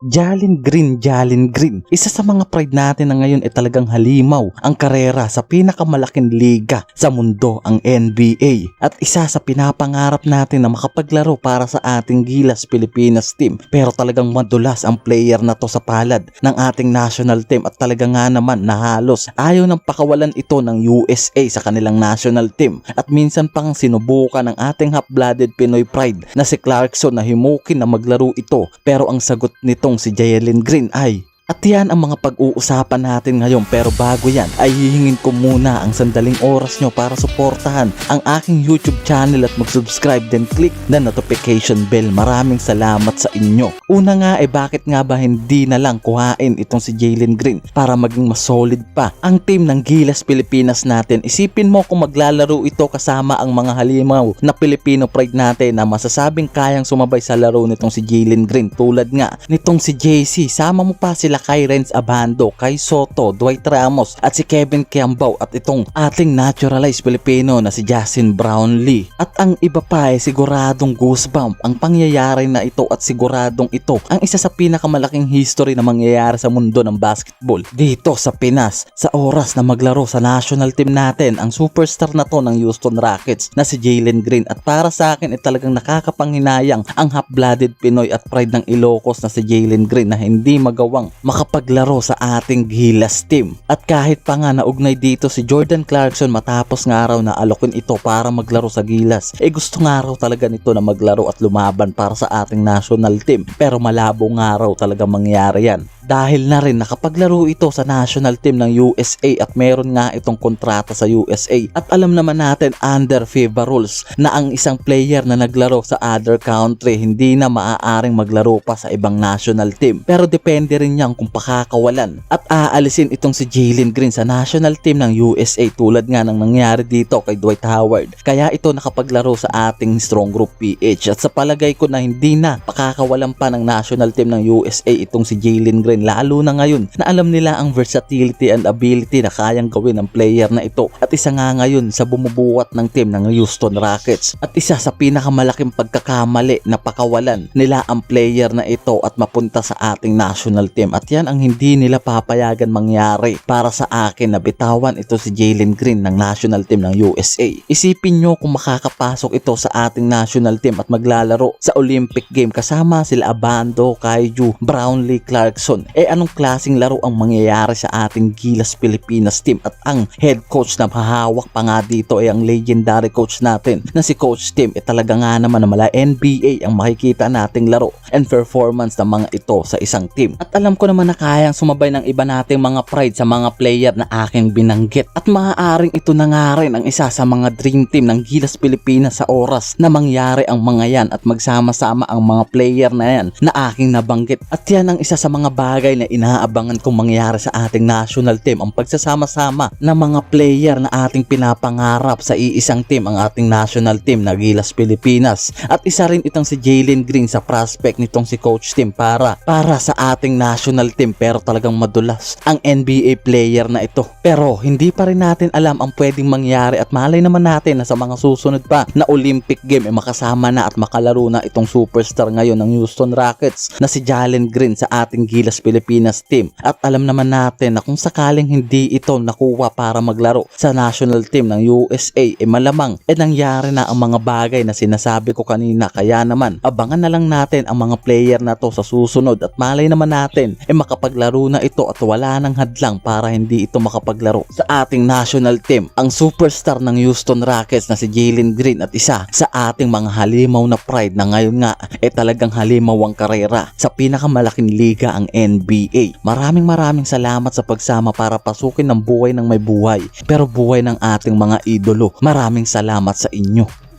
Jalen Green, Jalen Green. Isa sa mga pride natin na ngayon ay talagang halimaw ang karera sa pinakamalaking liga sa mundo, ang NBA. At isa sa pinapangarap natin na makapaglaro para sa ating Gilas Pilipinas team. Pero talagang madulas ang player na to sa palad ng ating national team at talaga nga naman nahalos ayaw ng pakawalan ito ng USA sa kanilang national team. At minsan pang sinubukan ng ating half-blooded Pinoy pride na si Clarkson na himukin na maglaro ito. Pero ang sagot nitong si Jalen Green ay at yan ang mga pag-uusapan natin ngayon pero bago yan ay hihingin ko muna ang sandaling oras nyo para suportahan ang aking YouTube channel at mag-subscribe then click na notification bell. Maraming salamat sa inyo. Una nga ay bakit nga ba hindi na lang kuhain itong si Jalen Green para maging mas solid pa ang team ng Gilas Pilipinas natin. Isipin mo kung maglalaro ito kasama ang mga halimaw na Pilipino pride natin na masasabing kayang sumabay sa laro nitong si Jalen Green tulad nga nitong si JC. Sama mo pa sila kay Renz Abando, kay Soto, Dwight Ramos at si Kevin Kiambao at itong ating naturalized Pilipino na si Justin Brownlee. At ang iba pa ay siguradong goosebump ang pangyayari na ito at siguradong ito ang isa sa pinakamalaking history na mangyayari sa mundo ng basketball dito sa Pinas sa oras na maglaro sa national team natin ang superstar na to ng Houston Rockets na si Jalen Green at para sa akin ay talagang nakakapanghinayang ang half-blooded Pinoy at pride ng Ilocos na si Jalen Green na hindi magawang makapaglaro sa ating Gilas team. At kahit pa nga naugnay dito si Jordan Clarkson matapos nga raw na alokin ito para maglaro sa Gilas, eh gusto nga raw talaga nito na maglaro at lumaban para sa ating national team. Pero malabo nga raw talaga mangyari yan dahil na rin nakapaglaro ito sa national team ng USA at meron nga itong kontrata sa USA. At alam naman natin under FIBA rules na ang isang player na naglaro sa other country hindi na maaaring maglaro pa sa ibang national team. Pero depende rin yan kung pakakawalan. At aalisin itong si Jalen Green sa national team ng USA tulad nga ng nangyari dito kay Dwight Howard. Kaya ito nakapaglaro sa ating strong group PH. At sa palagay ko na hindi na pakakawalan pa ng national team ng USA itong si Jalen Green lalo na ngayon na alam nila ang versatility and ability na kayang gawin ng player na ito at isa nga ngayon sa bumubuwat ng team ng Houston Rockets at isa sa pinakamalaking pagkakamali na pakawalan nila ang player na ito at mapunta sa ating national team at yan ang hindi nila papayagan mangyari. Para sa akin na bitawan ito si Jalen Green ng national team ng USA. Isipin nyo kung makakapasok ito sa ating national team at maglalaro sa Olympic game kasama sila Abando, Kaiju, Brownlee, Clarkson. Eh anong klasing laro ang mangyayari sa ating Gilas Pilipinas team? At ang head coach na hahawak pa nga dito ay ang legendary coach natin na si Coach Tim. Eh talaga nga naman na mala NBA ang makikita nating laro and performance ng mga ito sa isang team. At alam ko naman na kayang sumabay ng iba nating mga pride sa mga player na aking binanggit. At maaaring ito na nga rin ang isa sa mga dream team ng Gilas Pilipinas sa oras na mangyari ang mga yan at magsama-sama ang mga player na yan na aking nabanggit. At yan ang isa sa mga bagay na inaabangan kong mangyari sa ating national team ang pagsasama-sama ng mga player na ating pinapangarap sa iisang team ang ating national team na Gilas Pilipinas. At isa rin itong si Jalen Green sa prospect nitong si coach team para para sa ating national team pero talagang madulas ang NBA player na ito pero hindi pa rin natin alam ang pwedeng mangyari at malay naman natin na sa mga susunod pa na Olympic game ay makasama na at makalaro na itong superstar ngayon ng Houston Rockets na si Jalen Green sa ating Gilas Pilipinas team. At alam naman natin na kung sakaling hindi ito nakuha para maglaro sa national team ng USA, eh malamang eh nangyari na ang mga bagay na sinasabi ko kanina. Kaya naman, abangan na lang natin ang mga player na to sa susunod at malay naman natin eh makapaglaro na ito at wala nang hadlang para hindi ito makapaglaro sa ating national team. Ang superstar ng Houston Rockets na si Jalen Green at isa sa ating mga halimaw na pride na ngayon nga eh talagang halimaw ang karera sa pinakamalaking liga ang NBA. Maraming maraming salamat sa pagsama para pasukin ng buhay ng may buhay pero buhay ng ating mga idolo. Maraming salamat sa inyo.